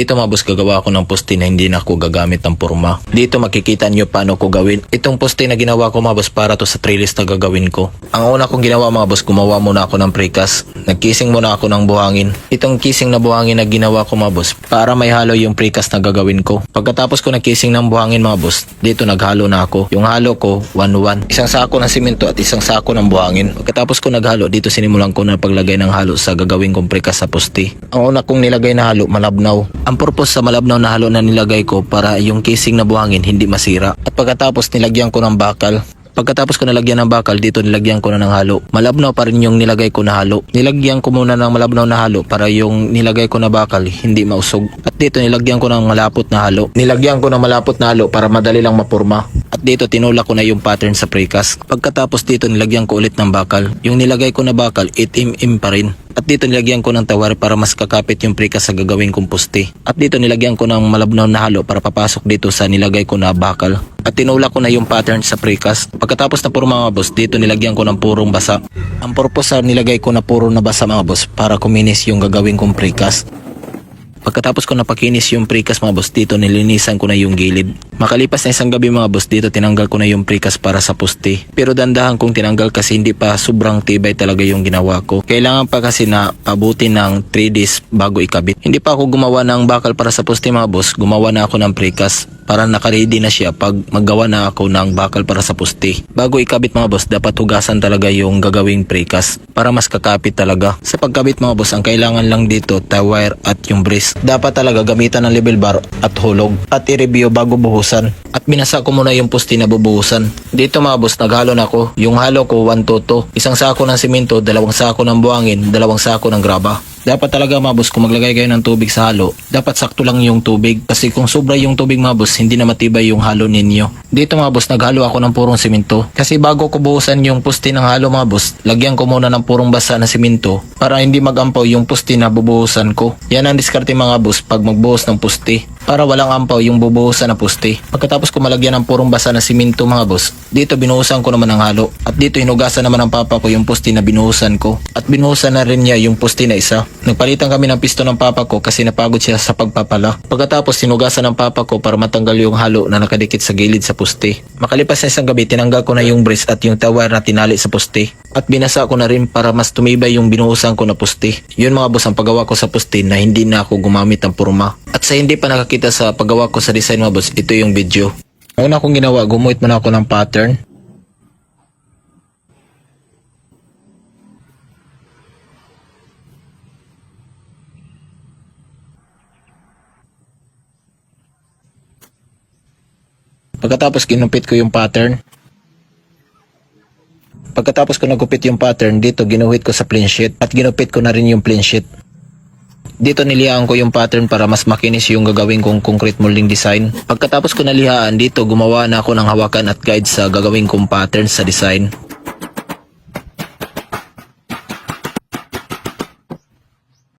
Dito mga boss gagawa ko ng poste na hindi na ako gagamit ng purma. Dito makikita nyo paano ko gawin. Itong poste na ginawa ko mga boss para to sa trellis na gagawin ko. Ang una kong ginawa mga boss, gumawa muna ako ng precast. Nagkising muna ako ng buhangin. Itong kising na buhangin na ginawa ko mga boss para may halo yung precast na gagawin ko. Pagkatapos ko nagkising ng buhangin mga boss, dito naghalo na ako. Yung halo ko, 1-1. Isang sako ng simento at isang sako ng buhangin. Pagkatapos ko naghalo, dito sinimulan ko na paglagay ng halo sa gagawin kong precast sa poste. Ang una kong nilagay na halo, malabnaw. Ang purpose sa malabnaw na halo na nilagay ko para yung casing na buhangin hindi masira. At pagkatapos nilagyan ko ng bakal. Pagkatapos ko nalagyan ng bakal, dito nilagyan ko na ng halo. Malabnaw pa rin yung nilagay ko na halo. Nilagyan ko muna ng malabnaw na halo para yung nilagay ko na bakal hindi mausog. At dito nilagyan ko ng malapot na halo. Nilagyan ko ng malapot na halo para madali lang mapurma. At dito tinulak ko na yung pattern sa precast. Pagkatapos dito nilagyan ko ulit ng bakal. Yung nilagay ko na bakal, 8mm pa rin. At dito nilagyan ko ng tawar para mas kakapit yung precast sa gagawing kong. At dito nilagyan ko ng malabnaw na halo para papasok dito sa nilagay ko na bakal. At tinulak ko na yung pattern sa precast. Pagkatapos na puro mga boss, dito nilagyan ko ng purong basa. Ang purpose sa nilagay ko na puro na basa mga boss para kuminis yung gagawin kong precast. Pagkatapos ko napakinis yung precast mga boss dito nilinisan ko na yung gilid. Makalipas na isang gabi mga boss dito tinanggal ko na yung precast para sa poste. Pero dandahan kong tinanggal kasi hindi pa sobrang tibay talaga yung ginawa ko. Kailangan pa kasi na pabuti ng 3 days bago ikabit. Hindi pa ako gumawa ng bakal para sa poste mga boss. Gumawa na ako ng precast para nakaready na siya pag maggawa na ako ng bakal para sa poste. Bago ikabit mga boss, dapat hugasan talaga yung gagawing precast para mas kakapit talaga. Sa pagkabit mga boss, ang kailangan lang dito, tawire at yung brace. Dapat talaga gamitan ng level bar at hulog at i-review bago buhusan. At binasa ko muna yung poste na bubuhusan. Dito mga boss, naghalo na ako. Yung halo ko, 1 to 2. Isang sako ng simento, dalawang sako ng buhangin, dalawang sako ng graba. Dapat talaga mga boss, kung maglagay kayo ng tubig sa halo, dapat sakto lang yung tubig. Kasi kung sobra yung tubig mga boss, hindi na matibay yung halo ninyo. Dito mga boss, naghalo ako ng purong simento. Kasi bago ko buhusan yung pusti ng halo mga boss, lagyan ko muna ng purong basa na simento para hindi magampaw yung pusti na bubuhusan ko. Yan ang diskarte mga boss pag magbuhos ng pusti. Para walang ampaw yung bubuhusan na pusti. Pagkatapos ko malagyan ng purong basa na simento mga boss, dito binuhusan ko naman ng halo. At dito hinugasan naman ng papa ko yung pusti na binuhusan ko. At binuhusan na rin niya yung pusti na isa. Nagpalitan kami ng pisto ng papa ko kasi napagod siya sa pagpapala. Pagkatapos sinugasan ng papa ko para matanggal yung halo na nakadikit sa gilid sa puste. Makalipas na isang gabi, tinanggal ko na yung brace at yung tawar na tinali sa puste. At binasa ko na rin para mas tumibay yung binuhusan ko na puste. Yun mga boss ang paggawa ko sa puste na hindi na ako gumamit ng purma. At sa hindi pa nakakita sa paggawa ko sa design mga boss, ito yung video. Una kong ginawa, gumuhit muna ako ng pattern. Pagkatapos ginupit ko yung pattern. Pagkatapos ko nagupit yung pattern, dito ginuhit ko sa plain sheet at ginupit ko na rin yung plain sheet. Dito nilihaan ko yung pattern para mas makinis yung gagawin kong concrete molding design. Pagkatapos ko nalihaan, dito gumawa na ako ng hawakan at guide sa gagawin kong pattern sa design.